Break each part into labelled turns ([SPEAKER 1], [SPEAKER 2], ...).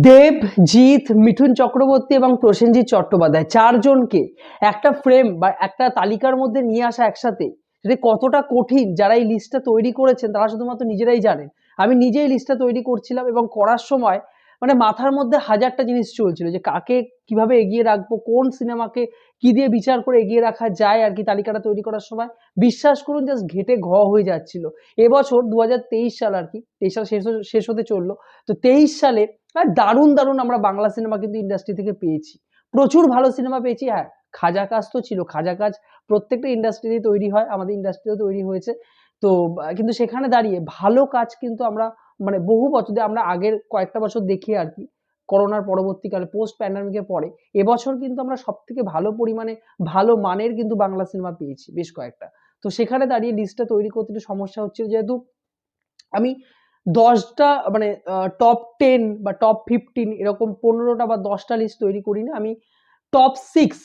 [SPEAKER 1] দেব, জিৎ, মিঠুন চক্রবর্তী এবং প্রসেনজিৎ চট্টোপাধ্যায় চারজনকে একটা ফ্রেম বা একটা তালিকার মধ্যে নিয়ে আসা একসাথে সেটা কতটা কঠিন, যারা এই লিস্টটা তৈরি করেছেন তারা শুধুমাত্র নিজেরাই জানেন। আমি নিজেই লিস্টটা তৈরি করছিলাম এবং করার সময় মানে মাথার মধ্যে হাজারটা জিনিস চলছিল যে কাকে কীভাবে এগিয়ে রাখব, কোন সিনেমাকে কি দিয়ে বিচার করে এগিয়ে রাখা যায় আর কি তালিকাটা তৈরি করার সময়। বিশ্বাস করুন জাস্ট ঘেটে ঘ হয়ে যাচ্ছিল। এবছর দু হাজার তেইশ সাল আর কি, তেইশ সাল শেষ শেষ হতে চলল। তো তেইশ সালে দারুণ দারুণ আমরা বাংলা সিনেমা কিন্তু ইন্ডাস্ট্রি থেকে পেয়েছি। প্রচুর ভালো সিনেমা পেয়েছি হ্যাঁ খাজা কাজ তো ছিল। খাজা কাজ প্রত্যেকটা ইন্ডাস্ট্রিতেই তৈরি হয়, আমাদের ইন্ডাস্ট্রিতেও তৈরি হয়েছে। তো, কিন্তু সেখানে দাঁড়িয়ে ভালো কাজ কিন্তু আমরা মানে বহু বছর আমরা আগের কয়েকটা বছর দেখি আর কি, করোনার পরবর্তীকালে পোস্ট প্যান্ডামিকের পরে, এবছর কিন্তু আমরা সব থেকে ভালো পরিমাণে, ভালো মানের কিন্তু বাংলা সিনেমা পেয়েছি বেশ কয়েকটা। তো সেখানে দাঁড়িয়ে লিস্টটা তৈরি করতে একটু সমস্যা হচ্ছিল যেহেতু আমি দশটা মানে টপ টেন বা টপ ফিফটিন এরকম পনেরোটা বা দশটা লিস্ট তৈরি করিনি। আমি টপ সিক্স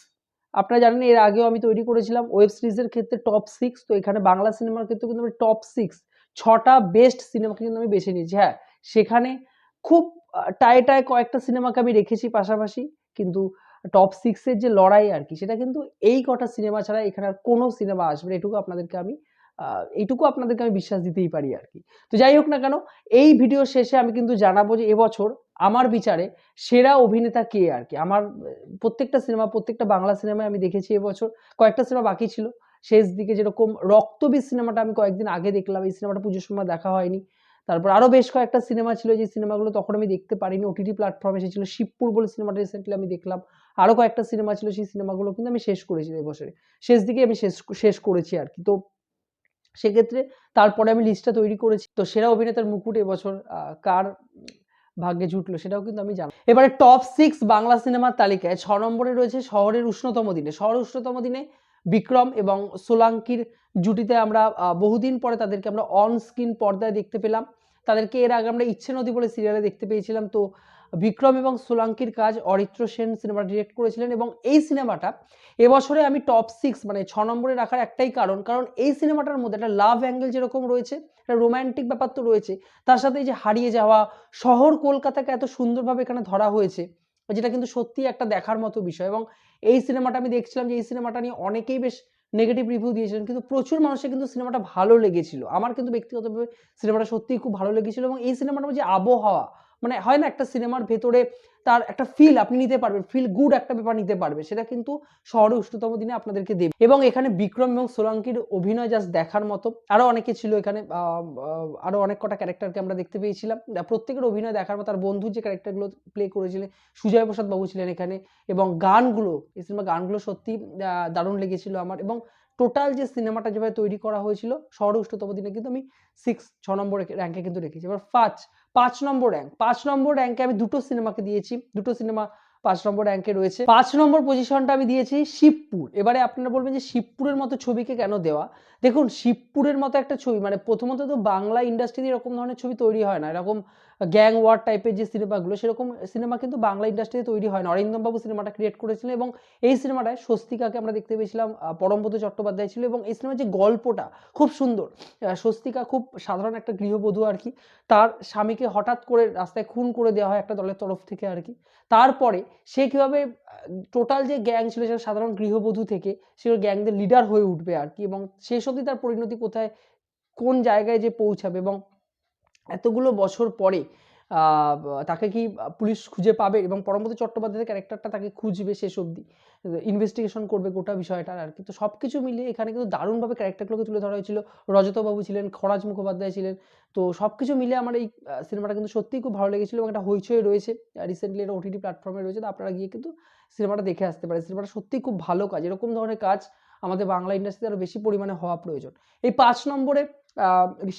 [SPEAKER 1] আপনারা জানেন এর আগেও আমি তৈরি করেছিলাম ওয়েব সিরিজের ক্ষেত্রে টপ সিক্স তো এখানে বাংলা সিনেমার ক্ষেত্রে কিন্তু আমি টপ সিক্স ছটা বেস্ট সিনেমাকে কিন্তু আমি বেছে নিয়েছি। হ্যাঁ সেখানে খুব টায় টায় কয়েকটা সিনেমাকে আমি রেখেছি পাশাপাশি, কিন্তু টপ সিক্সের যে লড়াই আর কি, সেটা কিন্তু এই কটা সিনেমা ছাড়া এখানে আর কোনো সিনেমা আসবে এটুকু আপনাদেরকে আমি এইটুকু আপনাদেরকে আমি বিশ্বাস দিতেই পারি আর কি। তো যাই হোক না কেন, এই ভিডিও শেষে আমি কিন্তু জানাব যে এবছর আমার বিচারে সেরা অভিনেতা কে আর কি? আমার প্রত্যেকটা সিনেমা প্রত্যেকটা বাংলা সিনেমায় আমি দেখেছি এবছর। কয়েকটা সিনেমা বাকি ছিল। শেষ দিকে যেরকম রক্তবীজ সিনেমাটা আমি কয়েকদিন আগে দেখলাম, এই সিনেমাটা পুজোর সময় দেখা হয়নি। তারপর আরও বেশ কয়েকটা সিনেমা ছিল, যে সিনেমাগুলো তখন আমি দেখতে পারিনি। ওটিটি প্ল্যাটফর্মে এসেছিল শিবপুর বলে সিনেমাটা রিসেন্টলি আমি দেখলাম। আরও কয়েকটা সিনেমা ছিল, সেই সিনেমাগুলো কিন্তু আমি শেষ করেছি এবছরে শেষ দিকে আমি শেষ শেষ করেছি আর কি। তো সেক্ষেত্রে তারপরে আমি লিস্টটা তৈরি করেছি। তো সেরা অভিনেতার মুকুট এবছর কার ভাগ্যে জুটলো সেটাও কিন্তু আমি জানি, এবারে টপ সিক্স বাংলা সিনেমার তালিকায় ছ নম্বরে রয়েছে শহরের উষ্ণতম দিনে। শহরের উষ্ণতম দিনে বিক্রম এবং সোলাঙ্কির জুটিতে আমরা বহুদিন পরে তাদেরকে আমরা অন স্ক্রিন পর্দায় দেখতে পেলাম। তাদেরকে এর আগে আমরা ইচ্ছে নদী বলে সিরিয়ালে দেখতে পেয়েছিলাম। তো বিক্রম এবং সোলাঙ্কির কাজ অরিত্র সেন সিনেমা ডিরেক্ট করেছিলেন এবং এই সিনেমাটা এবছরে আমি টপ সিক্স মানে ছ নম্বরে রাখার একটাই কারণ। কারণ এই সিনেমাটার মধ্যে একটা লাভ অ্যাঙ্গেল যেরকম রয়েছে, একটা রোম্যান্টিক ব্যাপার তো রয়েছে, তার সাথে এই যে হারিয়ে যাওয়া শহর কলকাতাকে এত সুন্দরভাবে এখানে ধরা হয়েছে, যেটা কিন্তু সত্যি একটা দেখার মতো বিষয়। এবং এই সিনেমাটা আমি দেখছিলাম যে এই সিনেমাটা নিয়ে অনেকেই বেশ নেগেটিভ রিভিউ দিয়েছিলেন। কিন্তু প্রচুর মানুষের কিন্তু সিনেমাটা ভালো লেগেছিল। আমার কিন্তু ব্যক্তিগতভাবে সিনেমাটা সত্যিই খুব ভালো লেগেছিল এবং এই সিনেমাটার যে আবহাওয়া মানে হয় না একটা সিনেমার ভেতরে তার একটা ফিল আপনি নিতে পারবেন ফিল গুড একটা ব্যাপার নিতে পারবে সেটা কিন্তু শহরে উষ্ণতম দিনে আপনাদেরকে দেবে। এবং এখানে বিক্রম এবং সোলাঙ্কির অভিনয় জাস্ট দেখার মতো। আরও অনেকে ছিল এখানে আহ, আহ, আরও অনেক কটা ক্যারেক্টারকে আমরা দেখতে পেয়েছিলাম। প্রত্যেকের অভিনয় দেখার মতো আর বন্ধুর যে ক্যারেক্টারগুলো প্লে করেছিলেন সুজয় প্রসাদ বাবু ছিলেন এখানে এবং গানগুলো এই সিনেমা গানগুলো সত্যি দারুণ লেগেছিল আমার। এবং টোটাল যে সিনেমাটা যেভাবে তৈরি করা হয়েছিল শহরে উষ্ণতম দিনে কিন্তু আমি সিক্স ছ নম্বর র্যাঙ্কে কিন্তু রেখেছি। এবার পাঁচ পাঁচ নম্বর র্যাঙ্ক পাঁচ নম্বর র্যাঙ্কে আমি দুটো সিনেমাকে দিয়েছি, দুটো সিনেমা পাঁচ নম্বর র্যাঙ্কে রয়েছে। পাঁচ নম্বর পজিশনটা আমি দিয়েছি শিবপুর। এবারে আপনারা বলবেন যে শিবপুরের মতো ছবিকে কেন দেওয়া? দেখুন, শিবপুরের মতো একটা ছবি মানে প্রথমত তো বাংলা ইন্ডাস্ট্রিতে এরকম ধরনের ছবি তৈরি হয় না। এরকম গ্যাং ওয়ার টাইপের যে সিনেমাগুলো সেরকম সিনেমা কিন্তু বাংলা ইন্ডাস্ট্রিতে তৈরি হয় না। অরিন্দম বাবু সিনেমাটা ক্রিয়েট করেছিলেন এবং এই সিনেমাটায় স্বস্তিকাকে আমরা দেখতে পেয়েছিলাম আহ, পরমব্রত চট্টোপাধ্যায় ছিল এবং এই সিনেমার যে গল্পটা খুব সুন্দর। স্বস্তিকা খুব সাধারণ একটা গৃহবধূ আর কি। তার স্বামীকে হঠাৎ করে রাস্তায় খুন করে দেওয়া হয় একটা দলের তরফ থেকে আর কি। তারপরে সে কীভাবে টোটাল যে গ্যাং ছিল সেটা সাধারণ গৃহবধূ থেকে সে গ্যাংদের লিডার হয়ে উঠবে আর কি এবং শেষ অবধি তার পরিণতি কোথায় কোন জায়গায় যে পৌঁছাবে এবং এতগুলো বছর পরে তাকে কি পুলিশ খুঁজে পাবে এবং পরমব্রত চট্টোপাধ্যায়ের ক্যারেক্টারটা তাকে খুঁজবে শেষ অবধি? ইনভেস্টিগেশন করবে গোটা বিষয়টা আর কি। তো সব কিছু মিলিয়ে এখানে কিন্তু দারুণভাবে ক্যারেক্টারগুলোকে তুলে ধরা হয়েছিল। রজতবাবু ছিলেন, খরাজ মুখোপাধ্যায় ছিলেন। তো সব কিছু মিলে আমার এই সিনেমাটা কিন্তু সত্যিই খুব ভালো লেগেছিল এবং একটা হইচই রয়েছে। রিসেন্টলি এটা ওটিটি প্ল্যাটফর্মে রয়েছে, তো আপনারা গিয়ে কিন্তু সিনেমাটা দেখে আসতে পারেন। সিনেমাটা সত্যিই খুব ভালো কাজ। এরকম ধরনের কাজ আমাদের বাংলা ইন্ডাস্ট্রিতে আরও বেশি পরিমাণে হওয়া প্রয়োজন। এই পাঁচ নম্বরে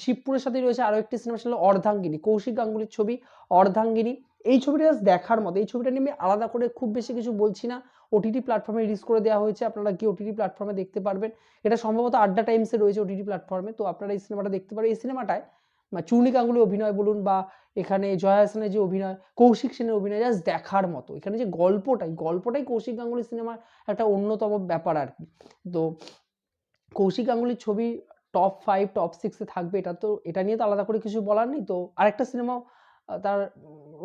[SPEAKER 1] শিবপুরের সাথে রয়েছে আরও একটি সিনেমা ছিল অর্ধাঙ্গিনী, কৌশিক গাঙ্গুলির ছবি অর্ধাঙ্গিনী। এই ছবিটা দেখার মতো, এই ছবিটা নিয়ে আমি আলাদা করে খুব বেশি কিছু বলছি না। ওটিটি প্ল্যাটফর্মে রিলিজ করে দেওয়া হয়েছে, আপনারা কি ওটিটি প্ল্যাটফর্মে দেখতে পারবেন। এটা সম্ভবত আড্ডা টাইমসে রয়েছে ওটিটি প্ল্যাটফর্মে তো আপনারা এই সিনেমাটা দেখতে পারেন। এই সিনেমাটায় চূর্ণি গাঙ্গুলি অভিনয় বলুন বা এখানে জয়া হাসানের যে অভিনয়, কৌশিক সেনের অভিনয় জাস্ট দেখার মতো। এখানে যে গল্পটাই গল্পটাই কৌশিক গাঙ্গুলি সিনেমার একটা অন্যতম ব্যাপার আর কি। তো কৌশিক গাঙ্গুলির ছবি টপ ফাইভ টপ সিক্সে থাকবে, এটা তো, এটা নিয়ে তো আলাদা করে কিছু বলার নেই। তো আরেকটা সিনেমাও তার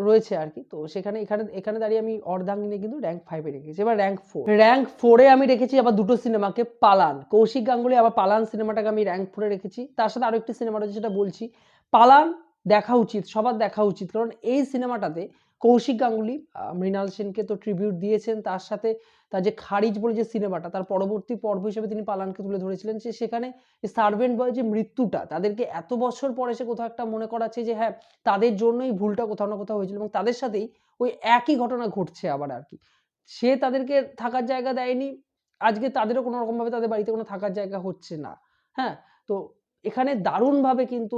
[SPEAKER 1] রয়েছে আর কি। তো সেখানে, এখানে এখানে দাঁড়িয়ে আমি অর্ধাঙ্গিনী কিন্তু র্যাঙ্ক ফাইভে রেখেছি। এবার র্যাঙ্ক ফোর র্যাঙ্ক ফোরে আমি রেখেছি আবার দুটো সিনেমাকে, পালান। কৌশিক গাঙ্গুলি আবার পালান সিনেমাটাকে আমি র্যাঙ্ক ফোরে রেখেছি। তার সাথে আরও একটি সিনেমা রয়েছে, সেটা বলছি। পালান দেখা উচিত, সবার দেখা উচিত। কারণ এই সিনেমাটাতে কৌশিক গাঙ্গুলি মৃণাল সেনকে তো ট্রিবিউট দিয়েছেন, তার সাথে তার যে খারিজ বলে যে সিনেমাটা, তার পরবর্তী পর্ব হিসেবে তিনি পালানকে তুলে ধরেছিলেন যে সেখানে সার্ভেন্ট বয় যে মৃত্যুটা, তাদেরকে এত বছর পরে সে কোথাও একটা মনে করাচ্ছে যে হ্যাঁ তাদের জন্যই ভুলটা কোথাও না কোথাও হয়েছিল এবং তাদের সাথেই ওই একই ঘটনা ঘটছে আবার আর কি। সে তাদেরকে থাকার জায়গা দেয়নি, আজকে তাদেরও কোনো রকম ভাবে তাদের বাড়িতে কোনো থাকার জায়গা হচ্ছে না। হ্যাঁ তো এখানে দারুণভাবে কিন্তু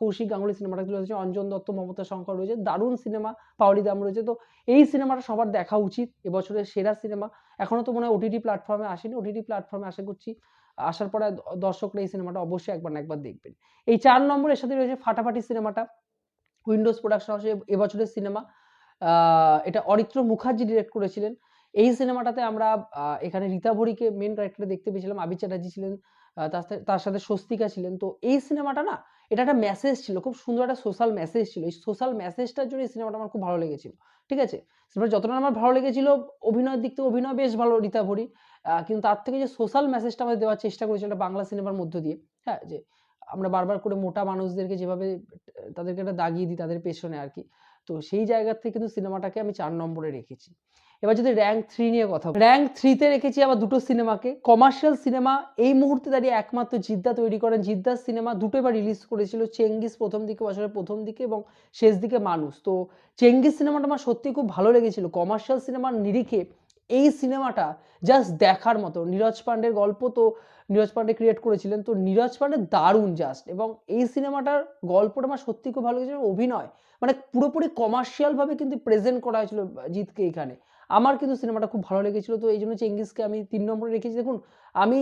[SPEAKER 1] কৌশিক গাঙ্গুলি সিনেমাটা তুলে ধরেছে। অঞ্জন দত্ত, মমতা শঙ্কর রয়েছে। দারুণ সিনেমা পাওয়ারি দাম রয়েছে। তো এই সিনেমাটা সবার দেখা উচিত এবছরের সেরা সিনেমা এখনও তো মনে হয় ওটিটি প্ল্যাটফর্মে আসেনি। ওটিটি প্ল্যাটফর্মে আশা করছি, আসার পরে দর্শকরা এই সিনেমাটা অবশ্যই একবার না একবার দেখবেন। এই চার নম্বরের সাথে রয়েছে ফাটাফাটি সিনেমাটা উইন্ডোজ প্রোডাকশন হাউসে এবছরের সিনেমা এটা অরিত্র মুখার্জি ডিরেক্ট করেছিলেন। এই সিনেমাটাতে আমরা এখানে রীতা ভরিকে মেন ক্যারেক্টারে দেখতে পেয়েছিলাম। আবি চ্যাটার্জি ছিলেন তার সাথে স্বস্তিকা ছিলেন। তো এই সিনেমাটা না, এটা একটা মেসেজ ছিল, খুব সুন্দর একটা সোশ্যাল মেসেজ ছিল। এই সোশ্যাল মেসেজটার জন্য এই সিনেমাটা আমার খুব ভালো লেগেছিল, ঠিক আছে? যতটা আমার ভালো লেগেছিল, অভিনয়ের দিক থেকে অভিনয় বেশ ভালো, রীতা ভরি। কিন্তু তার থেকে যে সোশ্যাল মেসেজটা আমাদের দেওয়ার চেষ্টা করেছিল একটা বাংলা সিনেমার মধ্য দিয়ে হ্যাঁ যে আমরা বারবার করে মোটা মানুষদেরকে যেভাবে তাদেরকে একটা দাগিয়ে দিই তাদের পেছনে আর কি। তো সেই জায়গা থেকে কিন্তু সিনেমাটাকে আমি চার নম্বরে রেখেছি। এবার যদি র্যাঙ্ক থ্রি নিয়ে কথা র্যাঙ্ক থ্রিতে রেখেছি আবার দুটো সিনেমাকে। কমার্শিয়াল সিনেমা এই মুহূর্তে দাঁড়িয়ে একমাত্র জিদ্দা তৈরি করেন। জিদ্দার সিনেমা দুটো এবার রিলিজ করেছিল চেঙ্গিস প্রথম দিকে, বছরের প্রথম দিকে এবং শেষ দিকে মানুষ। তো চেঙ্গিস সিনেমাটা আমার সত্যি খুব ভালো লেগেছিল। কমার্শিয়াল সিনেমার নিরিখে এই সিনেমাটা জাস্ট দেখার মতো। নীরজ পান্ডের গল্প তো নীরজ পান্ডে ক্রিয়েট করেছিলেন। তো নীরজ পান্ডে দারুণ জাস্ট এবং এই সিনেমাটার গল্পটা আমার সত্যি খুব ভালো লেগেছিল অভিনয় মানে পুরোপুরি কমার্শিয়াল ভাবে কিন্তু প্রেজেন্ট করা হয়েছিল জিতকে এখানে। আমার কিন্তু সিনেমাটা খুব ভালো লেগেছিল। তো এই জন্য চেঙ্গিসকে আমি তিন নম্বরে রেখেছি। দেখুন, আমি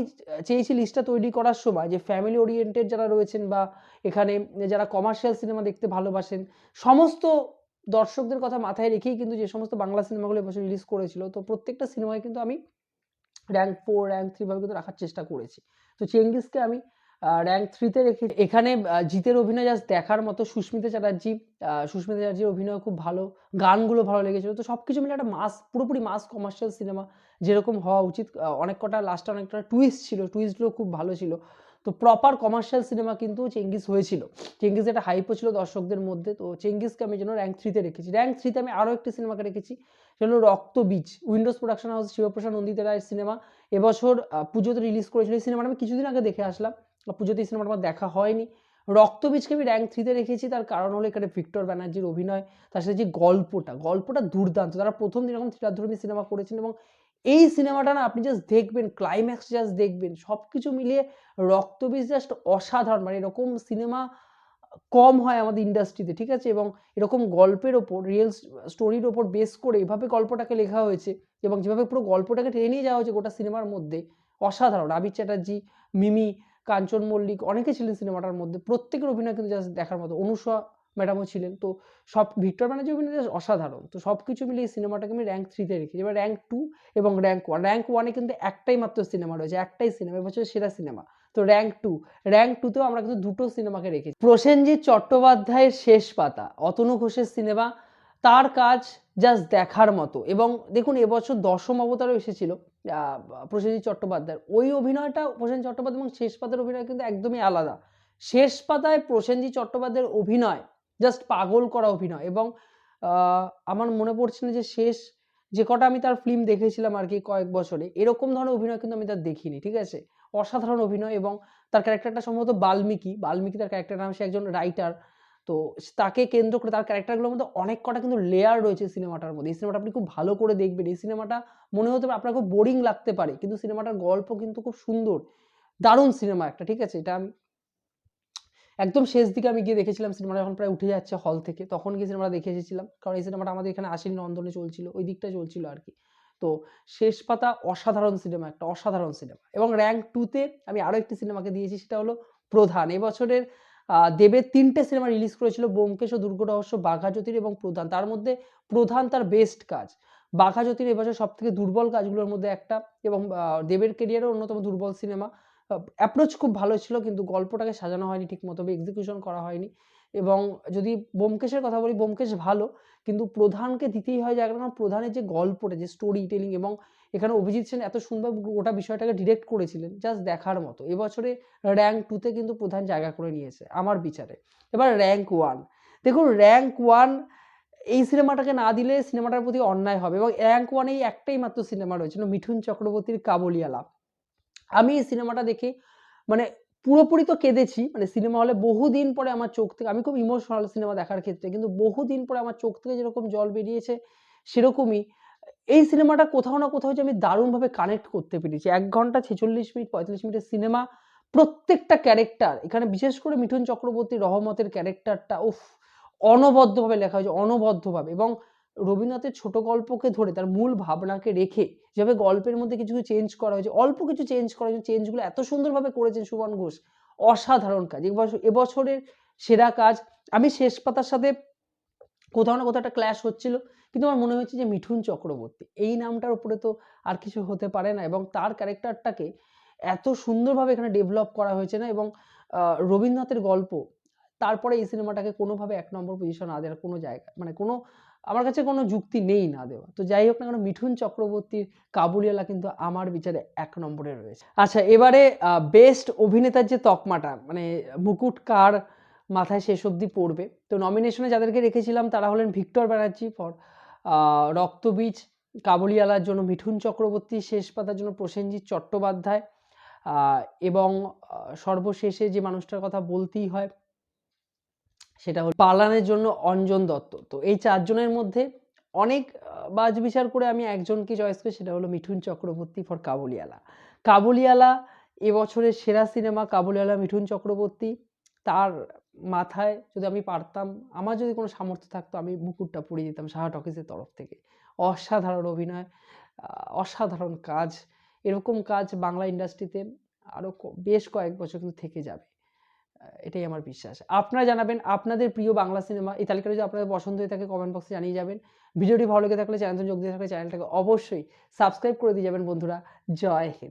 [SPEAKER 1] চেয়েছি লিস্টটা তৈরি করার সময় যে ফ্যামিলি ওরিয়েন্টেড যারা রয়েছেন বা এখানে যারা কমার্শিয়াল সিনেমা দেখতে ভালোবাসেন, সমস্ত দর্শকদের কথা মাথায় রেখেই কিন্তু যে সমস্ত বাংলা সিনেমাগুলো এবছর রিলিজ করেছিল, তো প্রত্যেকটা সিনেমায় কিন্তু আমি র্যাঙ্ক ফোর র্যাঙ্ক থ্রি ভাবে কিন্তু রাখার চেষ্টা করেছি। তো চেঙ্গিসকে আমি র্যাঙ্ক থ্রিতে রেখে এখানে জিতের অভিনয় জাস্ট দেখার মতো সুস্মিতা চ্যাটার্জি সুস্মিতা চ্যাটার্জির অভিনয় খুব ভালো, গানগুলো ভালো লেগেছিল। তো সব কিছু মিলে একটা মাস, পুরোপুরি মাস কমার্শিয়াল সিনেমা যেরকম হওয়া উচিত। অনেক কটা লাস্টে অনেকটা টুইস্ট ছিল টুইস্টগুলো খুব ভালো ছিল। তো প্রপার কমার্শিয়াল সিনেমা কিন্তু চেঙ্গিস হয়েছিল। চেঙ্গিস একটা হাইপও ছিল দর্শকদের মধ্যে, তো চেঙ্গিসকে আমি যেন র্যাঙ্ক থ্রিতে রেখেছি। র্যাঙ্ক থ্রিতে আমি আরও একটি সিনেমাকে রেখেছি, সেটা Raktabeej Windows production house Shiboprosad Nandita রায়ের সিনেমা এবছর পুজোতে রিলিজ করেছিল। এই সিনেমাটা আমি কিছুদিন আগে দেখে আসলাম পুজোতে এই সিনেমাটা আমার দেখা হয়নি। রক্তবীজকে আমি র্যাঙ্ক থ্রিতে রেখেছি, তার কারণ হলো এখানে ভিক্টর ব্যানার্জির অভিনয়, তার সাথে যে গল্পটা গল্পটা দুর্দান্ত। তারা প্রথম দিন এরকম থ্রিলারধর্মী সিনেমা করেছেন এবং এই সিনেমাটা না আপনি জাস্ট দেখবেন ক্লাইম্যাক্স জাস্ট দেখবেন সব কিছু মিলিয়ে রক্তবীজ জাস্ট অসাধারণ। মানে এরকম সিনেমা কম হয় আমাদের ইন্ডাস্ট্রিতে ঠিক আছে? এবং এরকম গল্পের ওপর রিয়েল স্টোরির ওপর বেস করে এভাবে গল্পটাকে লেখা হয়েছে এবং যেভাবে পুরো গল্পটাকে টেনে নিয়ে যাওয়া হয়েছে গোটা সিনেমার মধ্যে, অসাধারণ। আবির চ্যাটার্জি, মিমি, কাঞ্চন মল্লিক অনেকে ছিলেন সিনেমাটার মধ্যে, প্রত্যেকের অভিনয় কিন্তু জাস্ট দেখার মতো। অনুষা ম্যাডামও ছিলেন। তো সব ভিক্টর ব্যানার্জি just অসাধারণ। তো সব কিছু মিলিয়ে এই সিনেমাটাকে আমি র্যাঙ্ক থ্রিতে রেখেছি। এবার র্যাঙ্ক টু এবং র্যাঙ্ক ওয়ান র্যাঙ্ক ওয়ানে কিন্তু একটাই মাত্র সিনেমা রয়েছে, একটাই সিনেমা এবছর সেরা সিনেমা। তো র্যাঙ্ক টু র্যাঙ্ক টুতেও আমরা কিন্তু দুটো সিনেমাকে রেখেছি। প্রসেনজিৎ চট্টোপাধ্যায়ের শেষ পাতা, অতনু ঘোষের সিনেমা, তার কাজ জাস্ট দেখার মতো। এবং দেখুন, এবছর দশম অবতারও এসেছিল প্রসেনজিৎ চট্টোপাধ্যায়ের। ওই অভিনয়টা প্রসেনজিৎ চট্টোপাধ্যায় এবং শেষ পাতার অভিনয় কিন্তু একদমই আলাদা। শেষ পাতায় প্রসেনজিৎ চট্টোপাধ্যায়ের অভিনয় জাস্ট পাগল করা অভিনয় এবং আমার মনে পড়ছে না যে শেষ যে কটা আমি তার ফিল্ম দেখেছিলাম আর কি কয়েক বছরে, এরকম ধরনের অভিনয় কিন্তু আমি তার দেখিনি, ঠিক আছে? অসাধারণ অভিনয় এবং তার ক্যারেক্টারটা সম্ভবত বাল্মীকি বাল্মীকি তার ক্যারেক্টার নাম সে একজন রাইটার তো তাকে কেন্দ্র করে তার ক্যারেক্টারগুলোর মধ্যে অনেক কটা কিন্তু লেয়ার রয়েছে সিনেমাটার মধ্যে, এই সিনেমাটা আপনি খুব ভালো করে দেখবেন, এই সিনেমাটা মনে হতে পারে আপনার খুব বোরিং লাগতে পারে, কিন্তু সিনেমাটার গল্প কিন্তু খুব সুন্দর, দারুণ সিনেমা একটা, ঠিক আছে? এটা আমি একদম শেষ দিকে আমি গিয়ে দেখেছিলাম সিনেমাটা যখন প্রায় উঠে যাচ্ছে হল থেকে, তখন গিয়ে সিনেমাটা দেখে এসেছিলাম। কারণ এই সিনেমাটা আমাদের এখানে আসেনি, নন্দনে চলছিল, ওই দিকটা চলছিল আর কি। তো শেষ পাতা অসাধারণ সিনেমা, একটা অসাধারণ সিনেমা। এবং র্যাঙ্ক টুতে আমি আরও একটি সিনেমাকে দিয়েছি, সেটা হলো প্রধান। এবছরের দেবের তিনটে সিনেমা রিলিজ করেছিল, ব্যোমকেশ ও দুর্গ রহস্য, বাঘা জ্যোতির এবং প্রধান। তার মধ্যে প্রধান তার বেস্ট কাজ। বাঘা জ্যোতির এবছর সব থেকে দুর্বল কাজগুলোর মধ্যে একটা এবং দেবের কেরিয়ারের অন্যতম দুর্বল সিনেমা অ্যাপ্রোচ খুব ভালো ছিল, কিন্তু গল্পটাকে সাজানো হয়নি ঠিক মতো এক্সিকিউশন করা হয়নি। এবং যদি ব্যোমকেশের কথা বলি ব্যোমকেশ ভালো, কিন্তু প্রধানকে দিতেই হয় জায়গা কারণ প্রধানের যে গল্পটা, যে স্টোরি টেলিং এবং এখানে অভিজিৎ সেন এত সুন্দর গোটা বিষয়টাকে ডিরেক্ট করেছিলেন জাস্ট দেখার মতো। এবছরে র্যাঙ্ক টুতে কিন্তু প্রধান জায়গা করে নিয়েছে, আমার বিচারে। এবার র্যাঙ্ক ওয়ান দেখুন র্যাঙ্ক ওয়ান এই সিনেমাটাকে না দিলে সিনেমাটার প্রতি অন্যায় হবে এবং র্যাঙ্ক ওয়ানেই একটাই মাত্র সিনেমা রয়েছিল মিঠুন চক্রবর্তীর কাবুলিয়ালা আমি এই সিনেমাটা দেখে মানে পুরোপুরি তো কেঁদেছি মানে সিনেমা হলে বহুদিন পরে আমার চোখ থেকে, আমি খুব ইমোশনাল সিনেমা দেখার ক্ষেত্রে, কিন্তু বহুদিন পরে আমার চোখ থেকে যেরকম জল বেরিয়েছে, সেরকমই এই সিনেমাটা কোথাও না কোথাও যে আমি দারুণভাবে কানেক্ট করতে পেরেছি। এক ঘণ্টা ছেচল্লিশ মিনিট, পঁয়তাল্লিশ মিনিটের সিনেমা, প্রত্যেকটা ক্যারেক্টার এখানে বিশেষ করে মিঠুন চক্রবর্তী রহমতের ক্যারেক্টারটা উফ, অনবদ্যভাবে লেখা হয়েছে, অনবদ্যভাবে এবং রবীন্দ্রনাথের ছোট গল্পকে ধরে, তার মূল ভাবনাকে রেখে যেভাবে গল্পের মধ্যে কিছু কিছু চেঞ্জ করা হয়েছে, অল্প কিছু চেঞ্জ করা হয়েছে চেঞ্জগুলো এত সুন্দরভাবে করেছেন সুমন ঘোষ, অসাধারণ কাজ। এবছর এবছরের সেরা কাজ, আমি শেষ পাতার সাথে কোথাও না কোথাও একটা ক্ল্যাশ হচ্ছিল, কিন্তু আমার মনে হচ্ছে যে মিঠুন চক্রবর্তী, এই নামটার উপরে তো আর কিছু হতে পারে না এবং তার ক্যারেক্টারটাকে এত সুন্দরভাবে এখানে ডেভেলপ করা হয়েছে না এবং রবীন্দ্রনাথের গল্প, তারপরে এই সিনেমাটাকে কোনোভাবে এক নম্বর পজিশন দেওয়ার কোনো জায়গা মানে কোনো আমার কাছে কোনো যুক্তি নেই না দেওয়া। তো যাই হোক না কেন, মিঠুন চক্রবর্তীর কাবুলিওয়ালা কিন্তু আমার বিচারে এক নম্বরে রয়েছে। আচ্ছা এবারে বেস্ট অভিনেতার যে তকমাটা মানে মুকুট কার মাথায় শেষ অবধি পড়বে? তো নমিনেশনে যাদেরকে রেখেছিলাম তারা হলেন ভিক্টর ব্যানার্জি ফর রক্তবীজ, কাবুলিওয়ালার জন্য মিঠুন চক্রবর্তী, শেষ পাতার জন্য প্রসেনজিৎ চট্টোপাধ্যায় এবং সর্বশেষে যে মানুষটার কথা বলতেই হয় সেটা হল পালানের জন্য অঞ্জন দত্ত। তো এই চারজনের মধ্যে অনেক বাজ বিচার করে আমি একজনকে চয়েস করি, সেটা হলো মিঠুন চক্রবর্তী ফর কাবুলিওয়ালা। কাবুলিওয়ালা এবছরের সেরা সিনেমা কাবুলিওয়ালা মিঠুন চক্রবর্তী। তার মাথায় যদি আমি পারতাম, আমার যদি কোনো সামর্থ্য থাকতো, আমি মুকুটটা পরিয়ে দিতাম সাহা টকিজের তরফ থেকে। অসাধারণ অভিনয় অসাধারণ কাজ, এরকম কাজ বাংলা ইন্ডাস্ট্রিতে আরও বেশ কয়েক বছর কিন্তু থেকে যাবে। এটাই আমার বিশ্বাস। আপনারা জানাবেন, আপনাদের প্রিয় বাংলা সিনেমা এই তালিকাটা যদি আপনাদের পছন্দ হয়ে থাকে কমেন্ট বক্সে জানিয়ে যাবেন। ভিডিওটি ভালো লেগে থাকলে চ্যানেলটা যোগ দিয়ে থাকলে, চ্যানেলটাকে অবশ্যই সাবস্ক্রাইব করে দিয়ে যাবেন, বন্ধুরা। জয় হিন্দ।